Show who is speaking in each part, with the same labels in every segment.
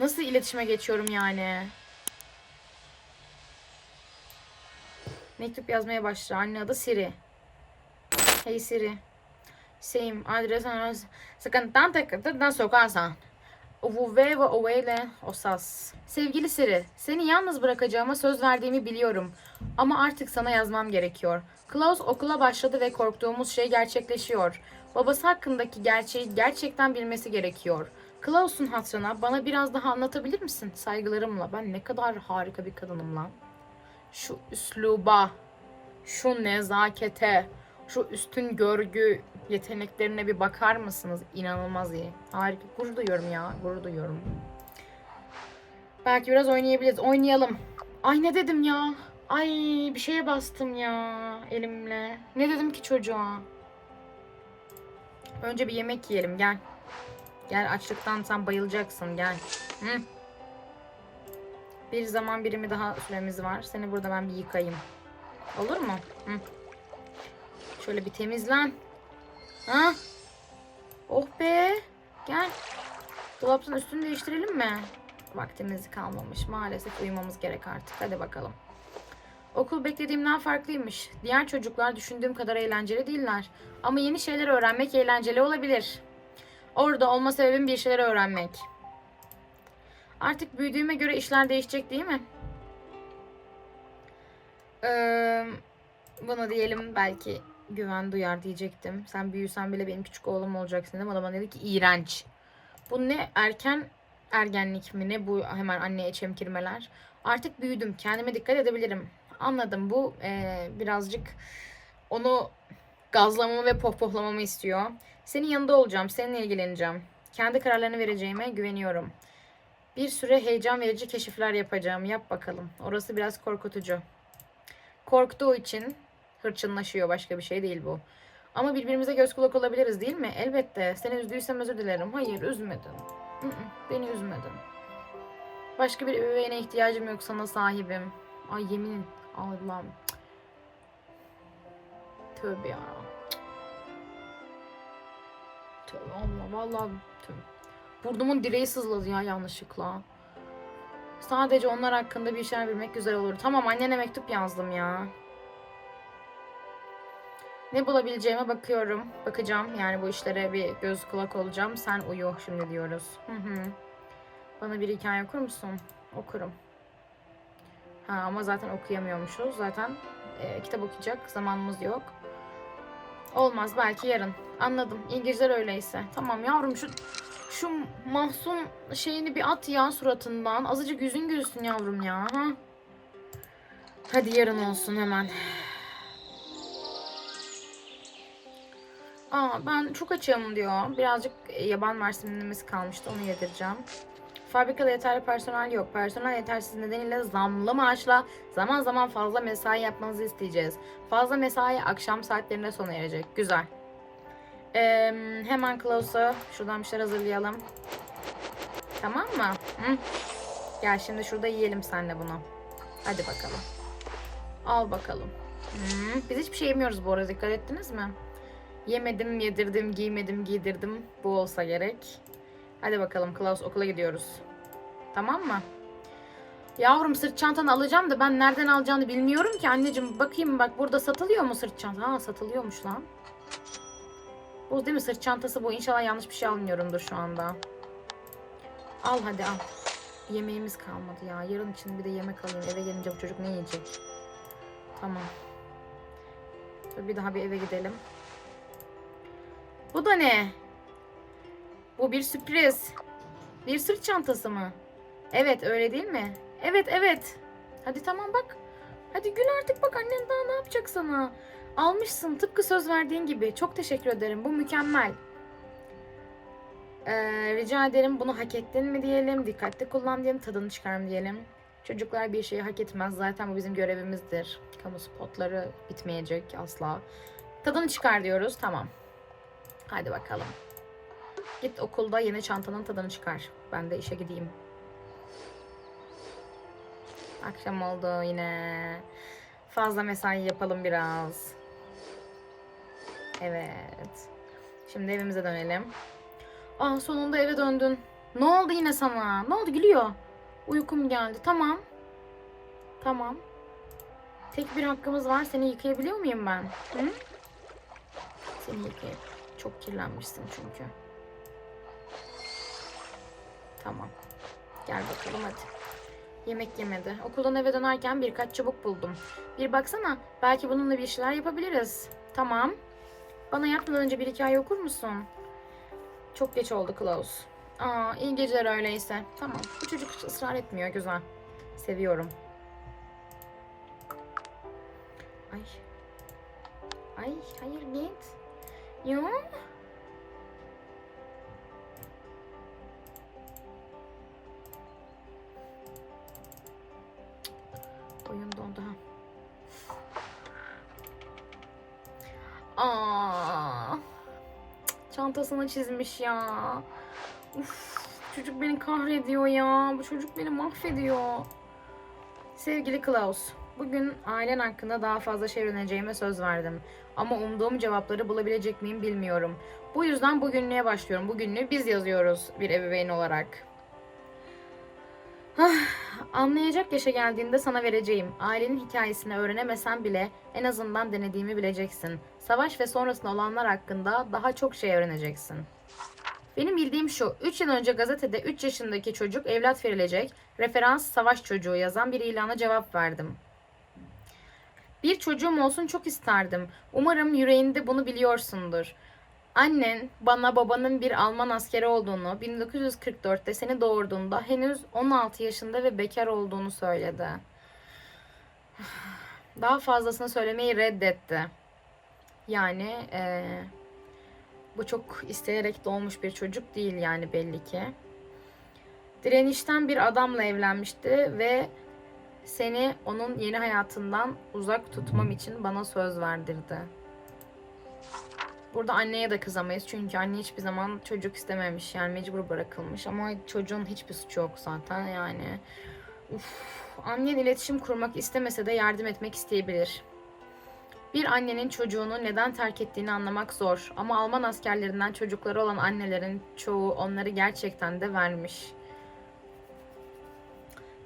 Speaker 1: Nasıl iletişime geçiyorum yani? Mektup yazmaya başla. Anne adı Siri. Hey Siri. Same adres sa cantante da sokasan. Vuve ve ovele osas. Sevgili Siri, seni yalnız bırakacağıma söz verdiğimi biliyorum. Ama artık sana yazmam gerekiyor. Klaus okula başladı ve korktuğumuz şey gerçekleşiyor. Babası hakkındaki gerçeği gerçekten bilmesi gerekiyor. Klaus'un hatırına bana biraz daha anlatabilir misin? Saygılarımla. Ben ne kadar harika bir kadınım lan. Şu üsluba, şu nezakete, şu üstün görgü yeteneklerine bir bakar mısınız? İnanılmaz iyi. Harika. Gurur duyuyorum ya. Gurur duyuyorum. Belki biraz oynayabiliriz. Oynayalım. Ay ne dedim ya? Ay bir şeye bastım ya elimle. Ne dedim ki çocuğa? Önce bir yemek yiyelim gel. Gel açlıktan sen bayılacaksın gel. Hı. Bir zaman birimi daha süremiz var. Seni burada ben bir yıkayayım. Olur mu? Hı. Şöyle bir temizlen. Ha? Oh be. Gel. Dolapın üstünü değiştirelim mi? Vaktimiz kalmamış. Maalesef uyumamız gerek artık. Hadi bakalım. Okul beklediğimden farklıymış. Diğer çocuklar düşündüğüm kadar eğlenceli değiller. Ama yeni şeyler öğrenmek eğlenceli olabilir. Orada olma sebebim bir şeyler öğrenmek. Artık büyüdüğüme göre işler değişecek değil mi? Ee, buna diyelim belki güven duyar diyecektim. Sen büyüsen bile benim küçük oğlum olacaksın dedim. Adam bana dedi ki iğrenç. Bu ne erken ergenlik mi ne bu hemen anneye çemkirmeler. Artık büyüdüm. Kendime dikkat edebilirim. Anladım bu eee, birazcık onu gazlamamı ve pohpohlamamı istiyor. Senin yanında olacağım. Seninle ilgileneceğim. Kendi kararlarını vereceğime güveniyorum. Bir süre heyecan verici keşifler yapacağım. Yap bakalım. Orası biraz korkutucu. Korktuğu için hırçınlaşıyor. Başka bir şey değil bu. Ama birbirimize göz kulak olabiliriz değil mi? Elbette. Seni üzdüysem özür dilerim. Hayır üzmedin. Beni üzmedin. Başka bir ebeveyne ihtiyacım yok sana sahibim. Ay yemin Allah'ım. Tövbe ya. Tövbe Allah vallahi tövbe. Burnumun direği sızladı ya yanlışlıkla. Sadece onlar hakkında bir şeyler bilmek güzel olur. Tamam annene mektup yazdım ya. Ne bulabileceğime bakıyorum. Bakacağım. Yani bu işlere bir göz kulak olacağım. Sen uyu şimdi diyoruz. Hı hı. Bana bir hikaye okur musun? Okurum. Ha ama zaten okuyamıyormuşuz. Zaten e, kitap okuyacak zamanımız yok. Olmaz belki yarın. Anladım. Geceler öyleyse. Tamam yavrum şu şu mahzun şeyini bir at ya suratından. Azıcık yüzün gülsün yavrum ya. Ha? Hadi yarın olsun hemen. Aa, ben çok açığım diyor. Birazcık yaban mersinlemesi kalmıştı. Onu yedireceğim. Fabrikada yeterli personel yok. Personel yetersiz nedeniyle zamlı maaşla zaman zaman fazla mesai yapmanızı isteyeceğiz. Fazla mesai akşam saatlerinde sona erecek. Güzel. Ee, hemen Klaus'a şuradan bir şeyler hazırlayalım. Tamam mı? Hı? Gel şimdi şurada yiyelim senle bunu. Hadi bakalım. Al bakalım. Hı, Biz hiçbir şey yemiyoruz bu arada. Dikkat ettiniz mi? Yemedim, yedirdim, giymedim, giydirdim. Bu olsa gerek. Hadi bakalım Klaus okula gidiyoruz. Tamam mı? Yavrum sırt çantanı alacağım da ben nereden alacağını bilmiyorum ki anneciğim. Bakayım bak burada satılıyor mu sırt çanta? Ha satılıyormuş lan. Bu değil mi sırt çantası bu. İnşallah yanlış bir şey almıyorumdur şu anda. Al hadi al. Yemeğimiz kalmadı ya. Yarın için bir de yemek alayım. Eve gelince bu çocuk ne yiyecek? Tamam. Bir daha bir eve gidelim. Bu da ne? Bu bir sürpriz. Bir sırt çantası mı? Evet öyle değil mi? Evet evet. Hadi tamam bak. Hadi gül artık bak annen daha ne yapacak sana? Almışsın tıpkı söz verdiğin gibi. Çok teşekkür ederim. Bu mükemmel. Ee, rica ederim bunu hak ettin mi diyelim. Dikkatli kullan diyelim. Tadını çıkar mı diyelim. Çocuklar bir şeyi hak etmez. Zaten bu bizim görevimizdir. Kamu spotları bitmeyecek asla. Tadını çıkar diyoruz. Tamam. Hadi bakalım. Git okulda yeni çantanın tadını çıkar. Ben de işe gideyim. Akşam oldu yine. Fazla mesai yapalım biraz. Evet. Şimdi evimize dönelim. Aa sonunda eve döndün. Ne oldu yine sana? Ne oldu gülüyor? Uykum geldi. Tamam. Tamam. Tek bir hakkımız var. Seni yıkayabiliyor muyum ben? Hı? Seni yıkayayım. Çok kirlenmişsin çünkü. Tamam. Gel bakalım hadi. Yemek yemedi. Okuldan eve dönerken birkaç çubuk buldum. Bir baksana. Belki bununla bir şeyler yapabiliriz. Tamam. Bana yatmadan önce bir hikaye okur musun? Çok geç oldu Klaus. Aa, iyi geceler öyleyse. Tamam. Bu çocuk hiç ısrar etmiyor. Güzel. Seviyorum. Ay. Ay, hayır git. Yok. Çantasını çizmiş ya. Uf, çocuk beni kahrediyor ya. Bu çocuk beni mahvediyor. Sevgili Klaus, bugün ailen hakkında daha fazla şey öğreneceğime söz verdim. Ama umduğum cevapları bulabilecek miyim bilmiyorum. Bu yüzden bugünlüğe başlıyorum. Bugünlüğü biz yazıyoruz bir ebeveyn olarak. Ah, Anlayacak yaşa geldiğinde sana vereceğim. Ailenin hikayesini öğrenemesen bile en azından denediğimi bileceksin. Savaş ve sonrasında olanlar hakkında daha çok şey öğreneceksin. Benim bildiğim şu, 3 yıl önce gazetede 3 yaşındaki çocuk evlat verilecek, referans savaş çocuğu yazan bir ilana cevap verdim. Bir çocuğum olsun çok isterdim. Umarım yüreğinde bunu biliyorsundur. Annen bana babanın bir Alman askeri olduğunu, 1944'te seni doğurduğunda henüz 16 yaşında ve bekar olduğunu söyledi. Daha fazlasını söylemeyi reddetti. Yani eee, bu çok isteyerek doğmuş bir çocuk değil yani belli ki. Direnişten bir adamla evlenmişti ve seni onun yeni hayatından uzak tutmam için bana söz verdirdi. Burada anneye de kızamayız çünkü anne hiçbir zaman çocuk istememiş yani mecbur bırakılmış ama çocuğun hiçbir suçu yok zaten yani. Uf, annen iletişim kurmak istemese de yardım etmek isteyebilir. Bir annenin çocuğunu neden terk ettiğini anlamak zor ama Alman askerlerinden çocukları olan annelerin çoğu onları gerçekten de vermiş.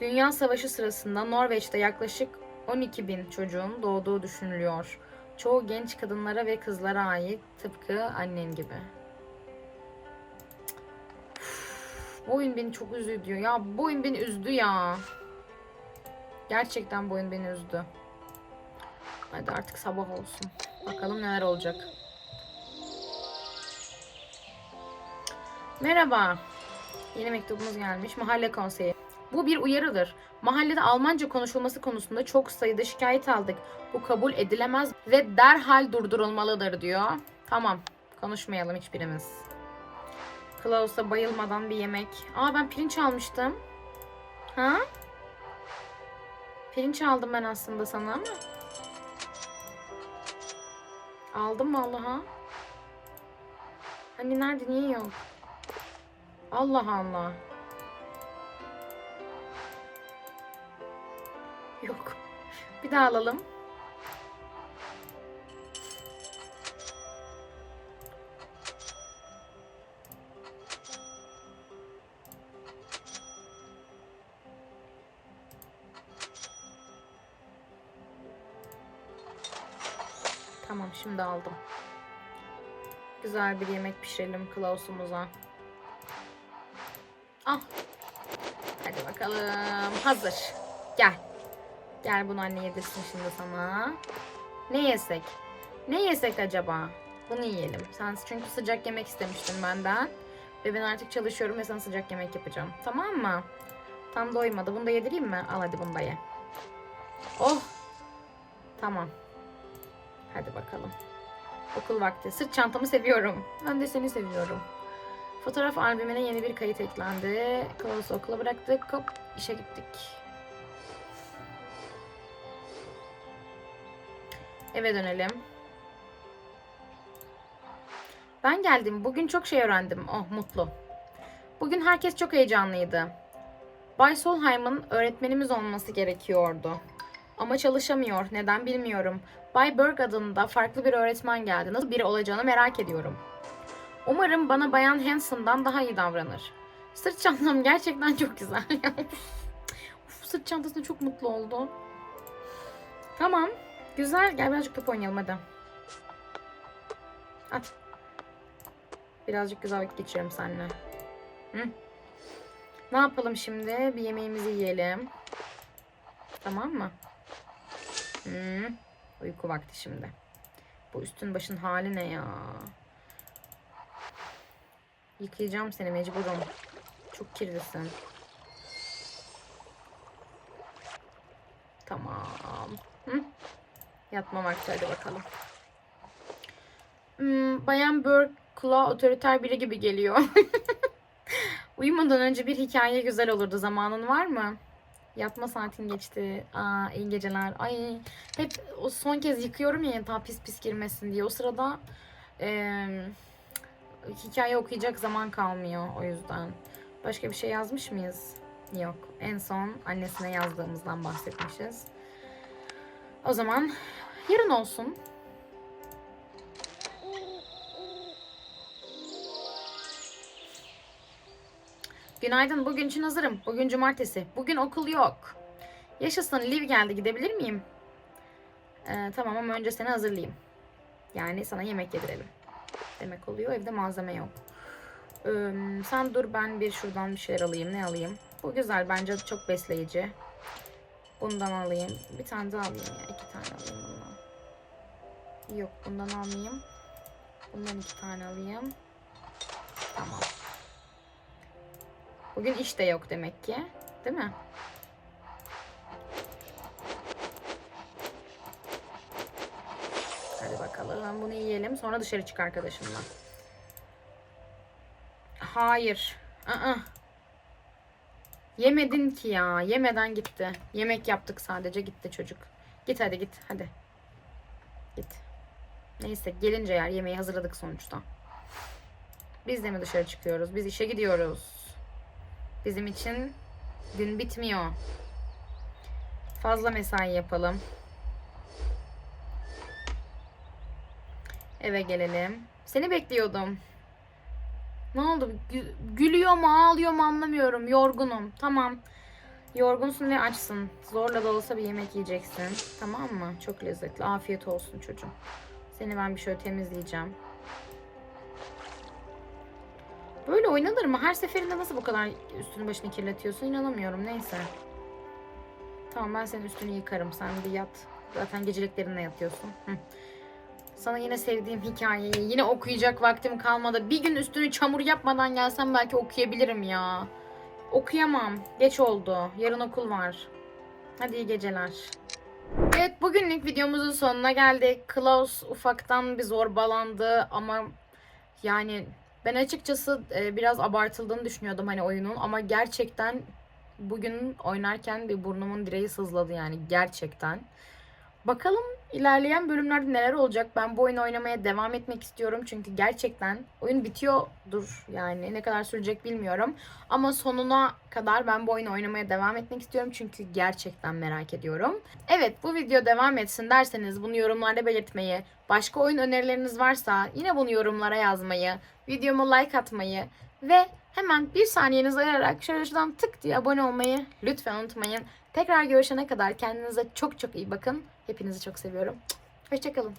Speaker 1: Dünya Savaşı sırasında Norveç'te yaklaşık 12 bin çocuğun doğduğu düşünülüyor. Çoğu genç kadınlara ve kızlara ait tıpkı annen gibi. Üf, Bu oyun beni çok üzdü diyor. Ya bu oyun beni üzdü ya. Gerçekten bu oyun beni üzdü. Hadi artık sabah olsun. Bakalım neler olacak. Merhaba. Yeni mektubumuz gelmiş. Mahalle konseyi. Bu bir uyarıdır. Mahallede Almanca konuşulması konusunda çok sayıda şikayet aldık. Bu kabul edilemez ve derhal durdurulmalıdır diyor. Tamam. Konuşmayalım hiçbirimiz. Klaus'a bayılmadan bir yemek. Aa ben pirinç almıştım. Ha? Pirinç aldım ben aslında sana ama. Aldım vallaha. Hani nerede niye yok? Allah Allah. Bir daha alalım. Tamam şimdi aldım. Güzel bir yemek pişirelim Klaus'umuza. Ah. Hadi bakalım. Hazır. Gel. Gel bunu anne yedirsin şimdi sana. Ne yesek? Ne yesek acaba? Bunu yiyelim. Sen çünkü sıcak yemek istemiştin benden. Ve ben artık çalışıyorum ve sana sıcak yemek yapacağım. Tamam mı? Tam doymadı. Bunu da yedireyim mi? Al hadi bunu da ye. Oh. Tamam. Hadi bakalım. Okul vakti. Sırt çantamı seviyorum. Ben de seni seviyorum. Fotoğraf albümüne yeni bir kayıt eklendi. Klaus'u okula bıraktık. Hop işe gittik. Eve dönelim. Ben geldim. Bugün çok şey öğrendim. Oh mutlu. Bugün herkes çok heyecanlıydı. Bay Solheim'ın öğretmenimiz olması gerekiyordu. Ama çalışamıyor. Neden bilmiyorum. Bay Berg adında farklı bir öğretmen geldi. Nasıl biri olacağını merak ediyorum. Umarım bana Bayan Hansen'dan daha iyi davranır. Sırt çantam gerçekten çok güzel. Uf, sırt çantasına çok mutlu oldum. Tamam. Güzel. Gel birazcık top oynayalım hadi. At. Birazcık güzel vakit geçirelim seninle. Hı? Ne yapalım şimdi? Bir yemeğimizi yiyelim. Tamam mı? Hı. Uyku vakti şimdi. Bu üstün başın hali ne ya? Yıkayacağım seni mecburum. Çok kirlisin. Tamam. Hı? Yatma vakti hadi bakalım. Hmm, Bayan Burke kulağa otoriter biri gibi geliyor. Uyumadan önce bir hikaye güzel olurdu. Zamanın var mı? Yatma saatin geçti. Aa, iyi geceler. Ay, hep o son kez yıkıyorum ya yatağa pis pis girmesin diye. O sırada eee, hikaye okuyacak zaman kalmıyor o yüzden. Başka bir şey yazmış mıyız? Yok. En son annesine yazdığımızdan bahsetmişiz. O zaman yarın olsun. Günaydın. Bugün için hazırım. Bugün cumartesi. Bugün okul yok. Yaşasın. Liv geldi. Gidebilir miyim? Ee, tamam ama önce seni hazırlayayım. Yani sana yemek yedirelim. Demek oluyor. Evde malzeme yok. Ee, sen dur ben bir şuradan bir şeyler alayım. Ne alayım? Bu güzel. Bence çok besleyici. Bundan alayım. Bir tane daha alayım ya. İki tane alayım. Yok bundan almayayım. Bundan iki tane alayım. Tamam. Bugün iş de yok demek ki. Değil mi? Hadi bakalım. Bunu yiyelim. Sonra dışarı çık arkadaşımla. Hayır. Aa. Yemedin ki ya. Yemeden gitti. Yemek yaptık sadece. Gitti çocuk. Git hadi git. Hadi. Git. Neyse gelince yer. Yemeği hazırladık sonuçta. Biz de mi dışarı çıkıyoruz? Biz işe gidiyoruz. Bizim için gün bitmiyor. Fazla mesai yapalım. Eve gelelim. Seni bekliyordum. Ne oldu? Gü- gülüyor mu, ağlıyor mu anlamıyorum. Yorgunum. Tamam. Yorgunsun ve açsın. Zorla da olsa bir yemek yiyeceksin. Tamam mı? Çok lezzetli. Afiyet olsun çocuğum. Seni ben bir şöyle temizleyeceğim. Böyle oynanır mı? Her seferinde nasıl bu kadar üstünü başını kirletiyorsun? İnanamıyorum. Neyse. Tamam ben senin üstünü yıkarım. Sen bir yat. Zaten geceliklerinle yatıyorsun. Sana yine sevdiğim hikayeyi yine okuyacak vaktim kalmadı. Bir gün üstünü çamur yapmadan gelsem belki okuyabilirim ya. Okuyamam. Geç oldu. Yarın okul var. Hadi iyi geceler. Evet bugünlük videomuzun sonuna geldik. Klaus ufaktan bir zorbalandı ama yani ben açıkçası e, biraz abartıldığını düşünüyordum hani oyunun ama gerçekten bugün oynarken bir burnumun direği sızladı yani gerçekten. Bakalım ilerleyen bölümlerde neler olacak. Ben bu oyunu oynamaya devam etmek istiyorum. Çünkü gerçekten oyun bitiyordur yani. Ne kadar sürecek bilmiyorum. Ama sonuna kadar ben bu oyunu oynamaya devam etmek istiyorum. Çünkü gerçekten merak ediyorum. Evet bu video devam etsin derseniz bunu yorumlarda belirtmeyi, başka oyun önerileriniz varsa yine bunu yorumlara yazmayı, videoma like atmayı ve hemen bir saniyenizi ayırarak şöyle şuradan tık diye abone olmayı lütfen unutmayın. Tekrar görüşene kadar kendinize çok çok iyi bakın. Hepinizi çok seviyorum. Hoşçakalın.